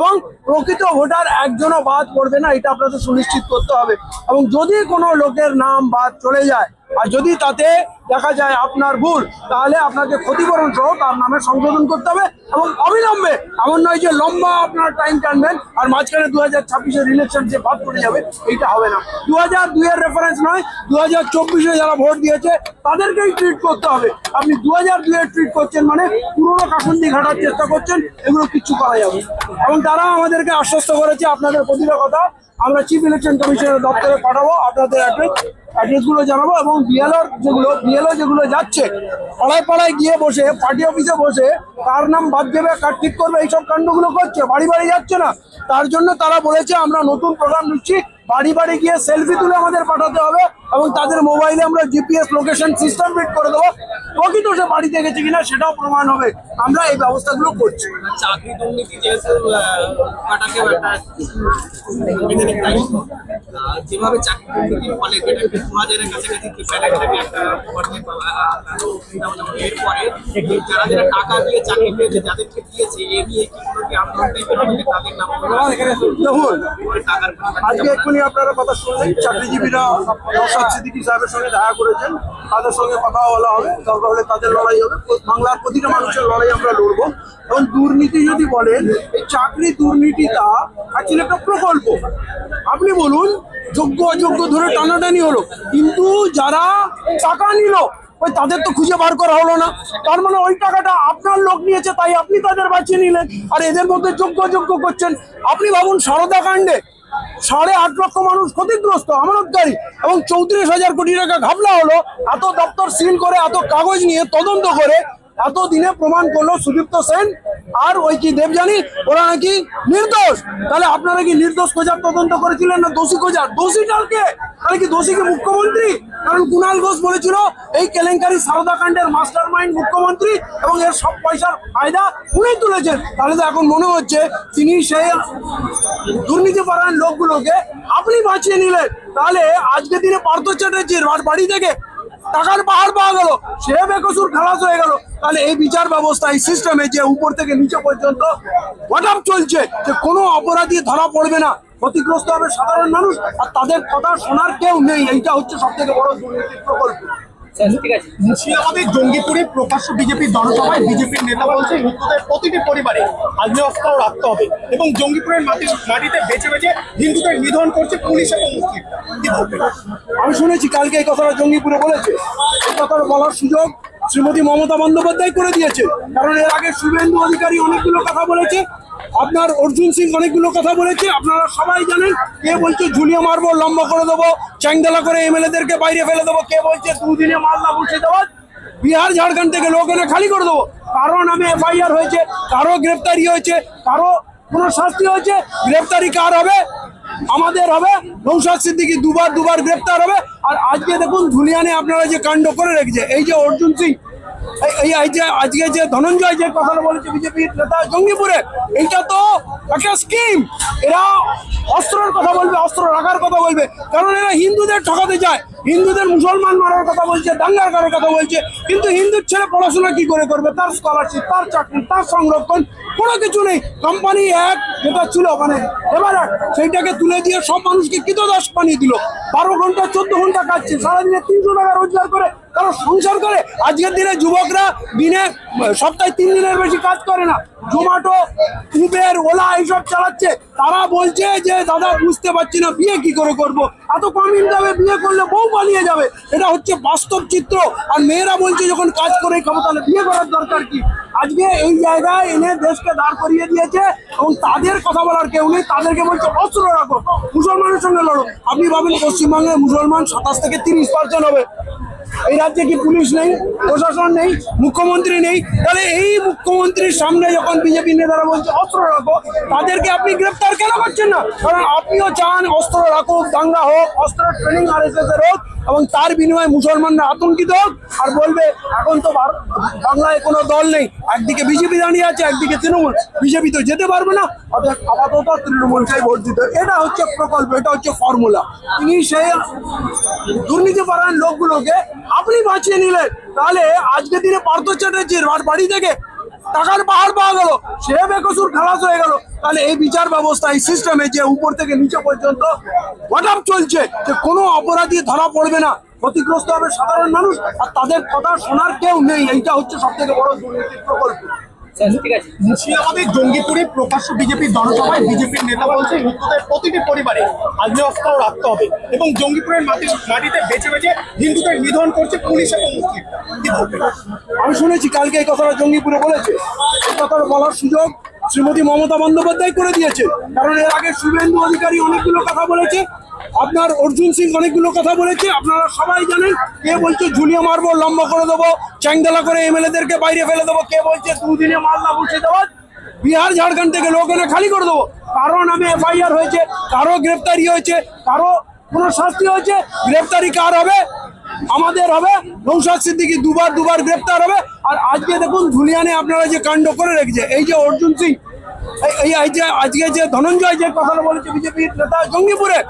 এবং প্রকৃত ভোটার একজনও বাদ পড়বে না, এটা আপনাদের সুনিশ্চিত করতে হবে। এবং যদি কোনো লোকের নাম বাদ চলে যায়, আর যদি তাতে দেখা যায় আপনার ভুল, তাহলে আপনাকে ক্ষতিপূরণ সহ তার নামে সংশোধন করতে হবে এবং অবিলম্বে, এমন নয় যে লম্বা আপনার টাইম টানবেন আর মাঝখানে দু হাজার ছাব্বিশের ইলেকশন যে বাদ পড়ে যাবে, এইটা হবে না দু হাজার দুইয়ের রেফারেন্স নয় দু হাজার চব্বিশে যারা ভোট দিয়েছে, তাদেরকেই ট্রিট করতে হবে আপনি দু হাজার দুইয়ের ট্রিট করছেন মানে পুরোনো কাকুন্দি ঘাটার চেষ্টা করছেন, এগুলো কিচ্ছু করা যাবে। এবং তারা আমাদেরকে আশ্বস্ত করেছে, আপনাদের প্রতিটা কথা আমরা চিফ ইলেকশন কমিশনের দপ্তরে পাঠাবো, আপনাদের অ্যাড্রেস অ্যাড্রেসগুলো জানাব এবং বিএলআর যেগুলো বিএলও যেগুলো যাচ্ছে, পাড়ায় পাড়ায় গিয়ে বসে পার্টি অফিসে বসে, কার নাম বাদ দেবে, কার ঠিক করবে, এইসব কাণ্ডগুলো করছে, বাড়ি বাড়ি যাচ্ছে না। তার জন্য তারা বলেছে, আমরা নতুন প্রোগ্রাম নিচ্ছি বাড়ি বাড়ি গিয়ে সেলফি তুলে আমাদের পাঠাতে হবে এবং তাদের মোবাইলে আমরা জিপিএস লোকেশন সিস্টেম ফিট করে দেবো। প্রকৃত সে বাড়িতে গেছে কিনা সেটাও প্রমাণ হবে। আমরা এই ব্যবস্থাগুলো করছি। চাকরি দুর্নীতি যেহেতু যেভাবে চাকরি ফলে দু হাজারের কাছাকাছি এরপরে যারা যারা টাকা দিয়ে চাকরি পেয়েছে যাদেরকে দিয়েছে এ নিয়ে কি কোনো কি আন্দোলন টাইপের তাদের নাম দেখুন। আজকে এক্ষুনি আপনারা কথা শুনলেন। চাকরিজীবীরা নৌসাদ সাহেবের সঙ্গে দেখা করেছেন। তাদের সঙ্গে কথা বলা হবে। দরকার হলে তাদের লড়াই হবে। বাংলার প্রতিটা মানুষের লড়াই আমরা লড়বো। এবং দুর্নীতি যদি বলেন, এই চাকরি দুর্নীতিটা অ্যাকচুয়ালি একটা প্রকল্প। আপনি বলুন, যোগ্য অযোগ্য ধরে টানাটানি হলো। কিন্তু যারা টাকা নিল, ওই তাদের তো খুঁজে বার করা হলো না। তার মানে ওই টাকাটা আপনার লোক নিয়েছে, তাই আপনি তাদের বাঁচিয়ে নিলেন। আর এদের মধ্যে যোগ্য যোগ্য করছেন। আপনি ভাবুন, সারদা কাণ্ডে সাড়ে আট লক্ষ মানুষ ক্ষতিগ্রস্ত, আমানতকারী, এবং চৌত্রিশ হাজার কোটি টাকা ঘাবলা হলো, এত দপ্তর সিল করে, এত কাগজ নিয়ে তদন্ত করে, এত দিনে প্রমাণ করল সুদীপ্ত সেন আর ওই কি দেবজানি ওরা নাকি নির্দোষ। তাহলে আপনারা কি নির্দোষ খোঁজার তদন্ত করেছিলেন না দোষী খোঁজার? দোষীটাকে তাহলে কি দোষী কি মুখ্যমন্ত্রী? কারণ কুণাল ঘোষ বলেছিল, এই কেলেঙ্কারি সারদা কাণ্ডের মাস্টার মাইন্ড মুখ্যমন্ত্রী এবং এর সব পয়সার ফায়দা উনি তুলেছেন। তাহলে তো এখন মনে হচ্ছে তিনি সেই দুর্নীতি পরায়ণ লোকগুলোকে আপনি বাঁচিয়ে নিলেন। তাহলে আজকে দিনে পার্থ চ্যাটার্জির বাড়ি থেকে টাকার পাহাড় পাওয়া গেল। সে বেকসুর খালাস হয়ে গেল। তাহলে এই বিচার ব্যবস্থা, এই সিস্টেমে যে উপর থেকে নিচে পর্যন্ত হোয়াটআপ চলছে, যে কোনো অপরাধী ধরা পড়বে না। ক্ষতিগ্রস্ত হবে সাধারণ মানুষ, আর তাদের কথা শোনার কেউ নেই। এইটা হচ্ছে সব থেকে বড় দুর্নীতির প্রকল্প। মুর্শিদাবাদের জঙ্গিপুরে প্রকাশ্য বিজেপির জনসভায় বিজেপির নেতা বলছে হিন্দুদের প্রতিটি পরিবারে আগ্নেয়াস্ত্র রাখতে হবে এবং জঙ্গিপুরের মাটি মাটিতে বেছে বেছে হিন্দুদের নিধন করছে পুলিশ এবং মুসলিম। আমি শুনেছি কালকে এই কথাটা জঙ্গিপুরে বলেছে। এই কথাটা বলার সুযোগ শ্রীমতী মমতা বন্দ্যোপাধ্যায় করে দিয়েছে। কারণ এর আগে শুভেন্দু অধিকারী অনেকগুলো কথা বলেছে আপনার অর্জুন সিং অনেকগুলো কথা বলেছে, আপনারা সবাই জানেন কে বলছে ঝুলিয়ে মারবো, লম্বা করে দেবো, চ্যাংদলা করে এমএলএদেরকে বাইরে ফেলে দেবো, কে বলছে দুদিনে মালদা মুর্শিদাবাদ, বিহার, ঝাড়খণ্ড থেকে লোক এনে খালি করে দেবো। কারও নামে এফআইআর হয়েছে, কারও গ্রেপ্তারি হয়েছে, কারও কোনো শাস্তি হয়েছে, গ্রেপ্তারি কার হবে? আমাদের হবে, নৌসাদ সিদ্দিকি দুবার দুবার গ্রেপ্তার হবে। আর আজকে দেখুন ধুলিয়ানে আপনারা যে কাণ্ড করে রেখেছে, এই যে অর্জুন সিং এই- যে আজকে যে ধনঞ্জয় যে কথাটা বলেছে বিজেপি নেতা জঙ্গিপুরে, এইটা তো একটা স্কিম এরা অস্ত্রের কথা বলবে, অস্ত্র রাখার কথা বলবে। কারণ এরা হিন্দুদের ঠকাতে যায় হিন্দুদের মুসলমান মারার কথা বলছে, দাঙ্গা করার কথা বলছে। কিন্তু হিন্দুর ছেলে পড়াশোনা কি করে করবে? তার স্কলারশিপ তার চাকরি, তার সংরক্ষণ, কোনো কিছু নেই। কোম্পানি এক, যেটা ছিল মানে এবার সেইটাকে তুলে দিয়ে সব মানুষকে কৃতদাস বানিয়ে দিল। বারো ঘণ্টা, চোদ্দ ঘণ্টা কাটছে। সারাদিনে তিনশো টাকা রোজগার করে কারও সংসার করে। আজকের দিনে যুবকরা দিনে, সপ্তাহে তিন দিনের বেশি কাজ করে না। জোম্যাটো, উবের, ওলা এইসব চালাচ্ছে। তারা বলছে যে, দাদা, বুঝতে পারছি না, বিয়ে কি করে করব? এত কম ইনকামে বিয়ে করলে বউ পালিয়ে যাবে। এটা হচ্ছে বাস্তব চিত্র। আর মেয়েরা বলছে, যখন কাজ করে খাব, তাহলে বিয়ে করার দরকার কি? আজকে এই জায়গায় এনে দেশকে দাঁড় করিয়ে দিয়েছে এবং তাদের কথা বলার কেউ নেই। তাদেরকে বলছে, অস্ত্র রাখো। মুসলমানের সঙ্গে লড়ো। আপনি ভাবেন পশ্চিমবঙ্গে মুসলমান সাতাশ থেকে তিরিশ পার্সেন্ট হবে। এই রাজ্যে কি পুলিশ নেই? প্রশাসন নেই? মুখ্যমন্ত্রী নেই? তাহলে এই মুখ্যমন্ত্রীর সামনে যখন বিজেপি নেতারা বলছে, অস্ত্র রাখো। তাদেরকে আপনি গ্রেপ্তার কেন করছেন না? কারণ আপনিও চান অস্ত্র রাখুক, দাঙ্গা হোক অস্ত্র ট্রেনিং আর এস হোক। এবং তার বিনিময়ে মুসলমানরা আতঙ্কিত হোক আর বলবে, এখন তো বাংলায় কোনো দল নেই। একদিকে বিজেপি দাঁড়িয়ে আছে, একদিকে তৃণমূল। বিজেপি তো যেতে পারবে না, অর্থাৎ আপাতত তৃণমূলকেই ভোট দিতে এটা হচ্ছে প্রকল্প, এটা হচ্ছে ফর্মুলা। তিনি সেই দুর্নীতি পরায়ণ লোকগুলোকে আপনি বাঁচিয়ে নিলেন। তাহলে আজকে দিনে পার্থ চ্যাটার্জির বাড়ি থেকে টাকার পাহাড় পাওয়া গেল। সে বেকসুর খালাস হয়ে গেল। তাহলে এই বিচার ব্যবস্থা এই সিস্টেমে যে উপর থেকে নিচে পর্যন্ত হোয়াটআপ চলছে যে কোনো অপরাধী ধরা পড়বে না। ক্ষতিগ্রস্ত হবে সাধারণ মানুষ আর তাদের কথা শোনার কেউ নেই। এইটা হচ্ছে সব থেকে বড় দুর্নীতির প্রকল্প। মুর্শিদাবাদের জঙ্গিপুরে প্রকাশ্য বিজেপির জনসভায় বিজেপির নেতা বলছে হিন্দুদের প্রতিটি পরিবারে আগ্নেয়াস্ত্র রাখতে হবে এবং জঙ্গিপুরের মাটি মাটিতে বেছে বেছে হিন্দুদের নিধন করছে পুলিশ এবং মুসলিম। আমি শুনেছি কালকে এই কথাটা জঙ্গিপুরে বলেছে। এই কথাটা বলার সুযোগ শ্রীমতী মমতা বন্দ্যোপাধ্যায় করে দিয়েছে। কারণ এর আগে শুভেন্দু অধিকারী অনেকগুলো কথা বলেছে, আপনার অর্জুন সিং অনেকগুলো কথা বলেছে, আপনারা সবাই জানেন কে বলছে ঝুলিয়ে মারবো, লম্বা করে দেবো, চ্যাংদলা করে এমএলএদেরকে বাইরে ফেলে দেবো, কে বলছে দুদিনে মালদা মুর্শিদাবাদ, বিহার, ঝাড়খণ্ড থেকে লোক এনে খালি করে দেবো। কারও নামে এফআইআর হয়েছে, কারও গ্রেপ্তারি হয়েছে, কারও কোনো শাস্তি হয়েছে, গ্রেপ্তারি কার হবে? আমাদের হবে নৌসাদ সিদ্দিকি দুবার দুবার গ্রেপ্তার হবে। আর আজকে দেখুন ধুলিয়ানে আপনারা যে কাণ্ড করে রেখেছে, এই যে অর্জুন সিং এই- যে আজকে যে ধনঞ্জয় যে কথাটা বলেছে, বিজেপির নেতা জঙ্গিপুরে